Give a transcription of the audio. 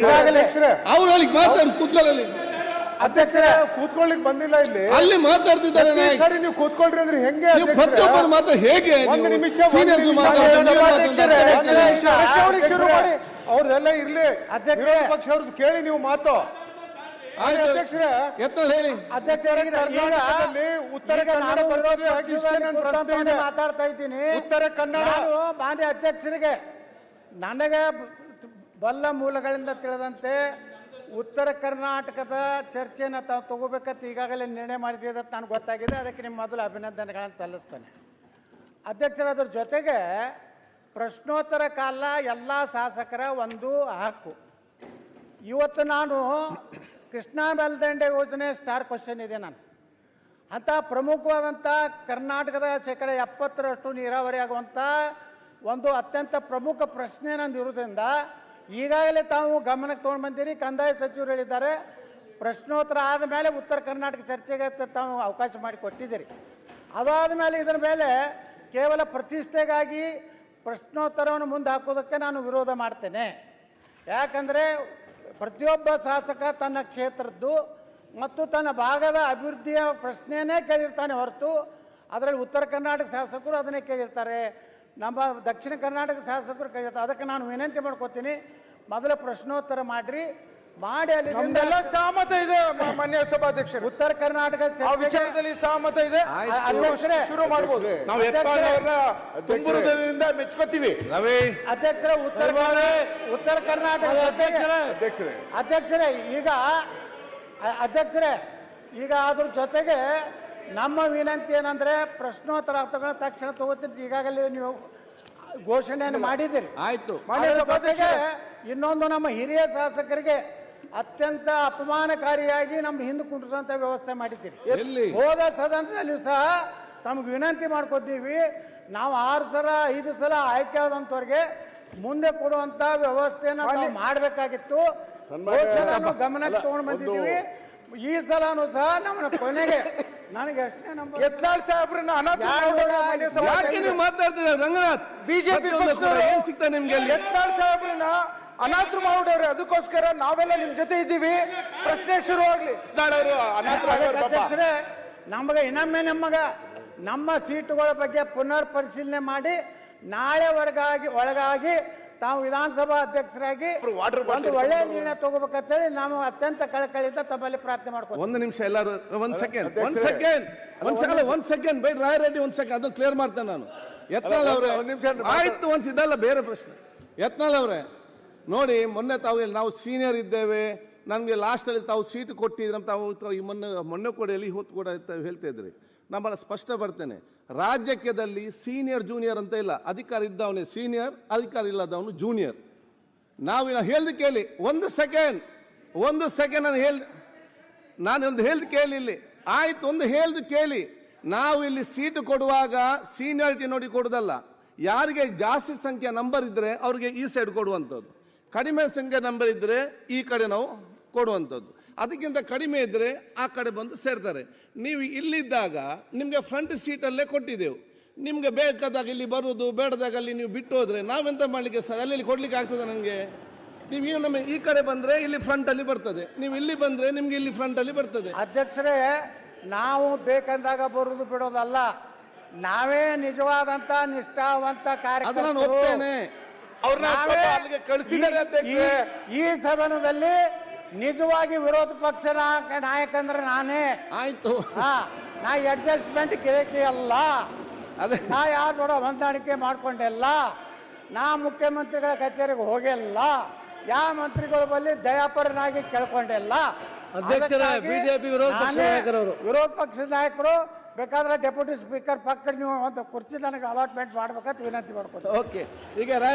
ಈಗಾಗಲೇ ಅವ್ರು ಅಲ್ಲಿ ಮಾತಾಡ್ ಕೂತ್ಕೊಳ್ಳಿ ಅಧ್ಯಕ್ಷರೇ ಕೂತ್ಕೊಳ್ಳಿಕ್ ಬಂದಿಲ್ಲ ಇಲ್ಲಿ. ಅಲ್ಲಿ ಮಾತಾಡ್ತಿದ್ದಾರೆ ಸರಿ ನೀವು ಕೂತ್ಕೊಳ್ರಿ ಅಂದ್ರೆ ಹೆಂಗೆ? ಪ್ರತಿಯೊಬ್ಬರು ಮಾತ್ರ ಹೇಗೆ ಒಂದು ನಿಮಿಷ, ಅವ್ರದೆಲ್ಲ ಇರ್ಲಿ. ಅಧ್ಯಕ್ಷ ಪಕ್ಷ ಅವ್ರದ್ದು ಕೇಳಿ ನೀವು ಮಾತು. ಅಧ್ಯಕ್ಷರೇ ಎತ್ತಲ್ ಹೇಳಿ. ಅಧ್ಯಕ್ಷರೇ ಈಗ- ಕರ್ನಾಟಕದಲ್ಲಿ ಉತ್ತರ ಕನ್ನಡ. ಮಾತಾಡ್ತಾ ಇದ್ದೀನಿ. ಉತ್ತರ ಕನ್ನಡ. ನಾನು ಮಾನ್ಯ ಅಧ್ಯಕ್ಷರಿಗೆ ನನಗೆ ಬಲ್ಲ ಮೂಲಗಳಿಂದ ತಿಳಿದಂತೆ ಉತ್ತರ ಕರ್ನಾಟಕದ ಚರ್ಚೆಯನ್ನು ತಾವು ತಗೋಬೇಕಂತ ಈಗಾಗಲೇ ನಿರ್ಣಯ ಮಾಡಿದ್ದೀರಿ ಅಂತ ನನಗೆ ಗೊತ್ತಾಗಿದೆ. ಅದಕ್ಕೆ ನಿಮ್ಮ ಮೊದಲು ಅಭಿನಂದನೆಗಳನ್ನು ಸಲ್ಲಿಸ್ತೇನೆ. ಅಧ್ಯಕ್ಷರ ಅದ್ರ ಜೊತೆಗೆ ಪ್ರಶ್ನೋತ್ತರ ಕಾಲ ಎಲ್ಲ ಶಾಸಕರ ಒಂದು ಹಕ್ಕು. ಇವತ್ತು ನಾನು ಕೃಷ್ಣಾ ಮೇಲ್ದಂಡೆ ಯೋಜನೆ ಸ್ಟಾರ್ ಕ್ವಶನ್ ಇದೆ ನಾನು. ಅಂಥ ಪ್ರಮುಖವಾದಂಥ ಕರ್ನಾಟಕದ ಶೇಕಡ ಎಪ್ಪತ್ತರಷ್ಟು ನೀರಾವರಿ ಆಗುವಂಥ ಒಂದು ಅತ್ಯಂತ ಪ್ರಮುಖ ಪ್ರಶ್ನೆ ನಂದು ಇರೋದ್ರಿಂದ ಈಗಾಗಲೇ ತಾವು ಗಮನಕ್ಕೆ ತೊಗೊಂಡು ಬಂದಿರಿ. ಕಂದಾಯ ಸಚಿವರು ಹೇಳಿದ್ದಾರೆ, ಪ್ರಶ್ನೋತ್ತರ ಆದ ಮೇಲೆ ಉತ್ತರ ಕರ್ನಾಟಕ ಚರ್ಚೆಗೆ ತಾವು ಅವಕಾಶ ಮಾಡಿ ಕೊಟ್ಟಿದ್ದೀರಿ. ಅದಾದ ಮೇಲೆ ಇದರ ಮೇಲೆ ಕೇವಲ ಪ್ರತಿಷ್ಠೆಗಾಗಿ ಪ್ರಶ್ನೋತ್ತರವನ್ನು ಮುಂದೆ ಹಾಕೋದಕ್ಕೆ ನಾನು ವಿರೋಧ ಮಾಡ್ತೇನೆ. ಯಾಕಂದರೆ ಪ್ರತಿಯೊಬ್ಬ ಶಾಸಕ ತನ್ನ ಕ್ಷೇತ್ರದ್ದು ಮತ್ತು ತನ್ನ ಭಾಗದ ಅಭಿವೃದ್ಧಿಯ ಪ್ರಶ್ನೆಯೇ ಕೇಳಿರ್ತಾನೆ ಹೊರತು ಅದರಲ್ಲಿ ಉತ್ತರ ಕರ್ನಾಟಕ ಶಾಸಕರು ಅದನ್ನೇ ಕೇಳಿರ್ತಾರೆ. ನಮ್ಮ ದಕ್ಷಿಣ ಕರ್ನಾಟಕ ಶಾಸಕರು ಕೇಳಿರ್ತಾರೆ. ಅದಕ್ಕೆ ನಾನು ವಿನಂತಿ ಮಾಡ್ಕೊತೀನಿ. ಮೊದಲು ಪ್ರಶ್ನೋತ್ತರ ಮಾಡ್ರಿ. ಮಾಡಿ ಅಲ್ಲಿ ನಮ್ದೆಲ್ಲ ಸಹಮತ ಇದೆ ಮ- ಮಾನ್ಯ ಸಭಾಧ್ಯಕ್ಷರು. ಉತ್ತರ ಕರ್ನಾಟಕ ಆ ವಿಚಾರದಲ್ಲಿ ಸಹಮತ ಇದೆ. ಅಧ್ಯಕ್ಷರೇ, ಶುರು ಮಾಡಬಹುದು ನಾವು ಮೆಚ್ಕೋತೀವಿ. ರವಿ. ಅಧ್ಯಕ್ಷರ ಉತ್ತರ ಉತ್ತರ ಕರ್ನಾಟಕ ಅಧ್ಯಕ್ಷರೇ. ಅಧ್ಯಕ್ಷರೇ. ಈಗ ಅ- ಅಧ್ಯಕ್ಷರೇ ಈಗ ಅದ್ರ ಜೊತೆಗೆ ನಮ್ಮ ವಿನಂತಿ ಏನಂದ್ರೆ ಪ್ರಶ್ನೋತ್ತರ ತಗೊಂಡ ತಕ್ಷಣ ತಗೋತಿದ್ದು ಈಗಾಗಲೇ ನೀವು ಘೋಷಣೆಯನ್ನು ಮಾಡಿದ್ದೀರಿ. ಆಯ್ತು. ಮಾನ್ಯ ಅದರ ಜೊತೆಗೆ ಇನ್ನೊಂದು ನಮ್ಮ ಹಿರಿಯ ಶಾಸಕರಿಗೆ ಅತ್ಯಂತ ಅಪಮಾನಕಾರಿಯಾಗಿ ನಮ್ಮ ಹಿಂದೆ ಕುಂಡ್ರಿಸುವಂತ ವ್ಯವಸ್ಥೆ ಮಾಡಿದ್ದೀರಿ. ಹೋದ ಸದನದಲ್ಲಿ ಸಹ ತಮ್ಗೆ ವಿನಂತಿ ಮಾಡ್ಕೊತೀವಿ ನಾವು ಆರು ಸಲ ಐದು ಸಲ ಆಯ್ಕೆ ಆದಂತವ್ರಿಗೆ ಮುಂದೆ ಕೊಡುವಂತ ವ್ಯವಸ್ಥೆನ ನಾವು ಮಾಡಬೇಕಾಗಿತ್ತು. ಸನ್ಮಾನ್ಯ- ಹೋದ ಸಲನೂ ಗಮನಕ್ಕೆ ತಗೊಂಡು ಬಂದಿದ್ದೀವಿ. ಈ ಸಲನೂ ಸಹ ನಮ್ಮ ಕೊನೆಗೆ ನನಗೆ ಅಷ್ಟೇ ನಂಬರ್ ಯತ್ನಾಳ್ ಸಾಹೇಬ್ರನ್ನ ಅನಾಥ ಕೂಡ ಮಾನ್ಯ ಯಾಕೆ ಸಭಾಧ್ಯಕ್ಷರು. ನೀವು ಮಾತಾಡ್ತೀರಾ ರಂಗನಾಥ್ ಬಿಜೆಪಿ ಕೂಡ ಪಕ್ಷದವರು ಏನ್ ಸಿಗ್ತಾ ನಿಮ್ಗೆ ಅಲ್ಲಿ? ಯತ್ನಾಳ್ ಸಾಹೇಬ್ರನ್ನ ಅನಾಥರು ಅದಕ್ಕೋಸ್ಕರ ನಾವೆಲ್ಲ ನಿಮ್ ಜೊತೆ ಇದ್ದೀವಿ ಪ್ರಶ್ನೆ ಶುರು ಆಗ್ಲಿ ನಮಗ ಅಧ್ಯಕ್ಷರೇ ನಮಗೆ ಇನ್ನೊಮ್ಮೆ ನಮಗ ನಮ್ಮ ಸೀಟುಗಳ ಬಗ್ಗೆ ಪುನರ್ ಪರಿಶೀಲನೆ ಮಾಡಿ ನಾಳೆ ಒಳಗಾಗಿ ಒಳಗಾಗಿ ತಾವು ವಿಧಾನಸಭಾ ಅಧ್ಯಕ್ಷರಾಗಿ ಒಂದು ಒಳ್ಳೆಯ ನಿರ್ಣಯ ತಗೋಬೇಕಂತೇಳಿ ನಾವು ಅತ್ಯಂತ ಕಳಕಳಿಯಿಂದ ತಮ್ಮಲ್ಲಿ ಪ್ರಾರ್ಥನೆ ಮಾಡ್ಕೊಂಡು ಒಂದು ನಿಮಿಷ ಎಲ್ಲರೂ ಒಂದ್ ಸೆಕೆಂಡ್ ಒಂದ್ ಸೆಕೆಂಡ್ ಒಂದ್ ಸೆಕೆಂಡ್ ಒಂದ್ ಸೆಕೆಂಡ್ ಬೇಡ ರಾಯರೆಡ್ಡಿ ಒಂದ್ ಸೆಕೆಂಡ್ ಅದು ಕ್ಲಿಯರ್ ಮಾಡ್ತೇನೆ ನಾನು. ಯತ್ನಾಳ್ ಅಲ್ಲ, ಅವರೇ ಒಂದ್ ನಿಮಿಷ ಆಯ್ತು ಒಂದ್ ಇದಲ್ಲ ಬೇರೆ ಪ್ರಶ್ನೆ. ಯತ್ನಾಳ್ ಅವರೇ ನೋಡಿ ಮೊನ್ನೆ ತಾವು ಇಲ್ಲಿ ನಾವು ಸೀನಿಯರ್ ಇದ್ದೇವೆ ನಮಗೆ ಲಾಸ್ಟಲ್ಲಿ ತಾವು ಸೀಟ್ ಕೊಟ್ಟಿದ್ರೆ ತಾವು ತಾವು ಈ ಮೊನ್ನೆ ಮೊನ್ನೆ ಕೂಡ ಎಲ್ಲಿ ಹೊತ್ತು ಕೂಡ ಅಂತ ಹೇಳ್ತಾ ಇದ್ರಿ. ನಮ್ಮನ್ನ ಸ್ಪಷ್ಟ ಬರ್ತೇನೆ. ರಾಜಕೀಯದಲ್ಲಿ ಸೀನಿಯರ್ ಜೂನಿಯರ್ ಅಂತ ಇಲ್ಲ. ಅಧಿಕಾರ ಇದ್ದವನೇ ಸೀನಿಯರ್ ಅಧಿಕಾರ ಇಲ್ಲದವನು ಜೂನಿಯರ್ ನಾವು ಹೇಳ್ದು ಕೇಳಿ. ಒಂದು ಸೆಕೆಂಡ್ ಒಂದು ಸೆಕೆಂಡ್ ನಾನು ಹೇಳ್ ನಾನು ಒಂದು ಹೇಳ್ದು ಕೇಳಿ ಇಲ್ಲಿ. ಆಯ್ತು, ಒಂದು ಹೇಳ್ದು ಕೇಳಿ. ನಾವು ಇಲ್ಲಿ ಸೀಟ್ ಕೊಡುವಾಗ ಸೀನಿಯಾರಿಟಿ ನೋಡಿ ಕೊಡೋದಲ್ಲ. ಯಾರಿಗೆ ಜಾಸ್ತಿ ಸಂಖ್ಯೆ ನಂಬರ್ ಇದ್ದರೆ ಅವರಿಗೆ ಈ ಸೈಡ್ ಕೊಡುವಂಥದ್ದು. ಕಡಿಮೆ ಸಂಖ್ಯೆ ನಂಬರ್ ಇದ್ದರೆ ಈ ಕಡೆ ನಾವು ಕೊಡುವಂಥದ್ದು. ಅದಕ್ಕಿಂತ ಕಡಿಮೆ ಇದ್ದರೆ ಆ ಕಡೆ ಬಂದು ಸೇರ್ತಾರೆ. ನೀವು ಇಲ್ಲಿದ್ದಾಗ ನಿಮಗೆ ಫ್ರಂಟ್ ಸೀಟಲ್ಲೇ ಕೊಟ್ಟಿದ್ದೆವು. ನಿಮಗೆ ಬೇಕಾದಾಗ ಇಲ್ಲಿ ಬರೋದು ಬೇಡದಾಗ ಅಲ್ಲಿ ನೀವು ಬಿಟ್ಟು ಹೋದರೆ ನಾವೆಂತ ಮಾಡಲಿಕ್ಕೆ ಸರ್? ಅಲ್ಲಿ ಇಲ್ಲಿ ಕೊಡ್ಲಿಕ್ಕೆ ಆಗ್ತದೆ ನನಗೆ? ನೀವು ಈಗ ನಮ್ಮ ಈ ಕಡೆ ಬಂದರೆ ಇಲ್ಲಿ ಫ್ರಂಟಲ್ಲಿ ಬರ್ತದೆ. ನೀವು ಇಲ್ಲಿ ಬಂದರೆ ನಿಮಗೆ ಇಲ್ಲಿ ಫ್ರಂಟಲ್ಲಿ ಬರ್ತದೆ. ಅಧ್ಯಕ್ಷರೇ ನಾವು ಬೇಕಂದಾಗ ಬರೋದು ಬಿಡೋದಲ್ಲ. ನಾವೇ ನಿಜವಾದಂತ ನಿಷ್ಠಾವಂತ ಕಾರ್ಯಕ್ರಮ ಈ ಸದನದಲ್ಲಿ ನಿಜವಾಗಿ ವಿರೋಧ ಪಕ್ಷ ನಾಯಕ ನಾಯಕ ಅಂದ್ರೆ ನಾನೇ. ಆಯ್ತು. ಹಾ ನಾ ಅಡ್ಜಸ್ಟ್ಮೆಂಟ್ ಕೇಳಿಕೆ ಅಲ್ಲ. ಅದೇ. ನಾ ಯಾರು ನೋಡೋ ಹೊಂದಾಣಿಕೆ ಮಾಡ್ಕೊಂಡಿಲ್ಲ. ನಾ ಮುಖ್ಯಮಂತ್ರಿಗಳ ಕಚೇರಿಗೆ ಹೋಗಿಲ್ಲ. ಯಾವ ಮಂತ್ರಿಗಳ ಬಳಿ ದಯಾಪರನಾಗಿ ಕೇಳ್ಕೊಂಡಿಲ್ಲ. ಅಧ್ಯಕ್ಷರೇ, ವಿರೋಧ ಪಕ್ಷದ ನಾನೇ ನಾಯಕರವರು. ವಿರೋಧ ಪಕ್ಷದ ನಾಯಕರು ಬೇಕಾದ್ರೆ ಡೆಪ್ಯೂಟಿ ಸ್ಪೀಕರ್ ಪಕ್ಕ ನೀವು ಒಂದು ಕುರ್ಚಿ ನನಗೆ ಅಲಾಟ್ಮೆಂಟ್ ಮಾಡ್ಬೇಕಂತ ವಿನಂತಿ ಮಾಡ್ಕೊತೀನಿ ಓಕೆ ಈಗ ರಾಯ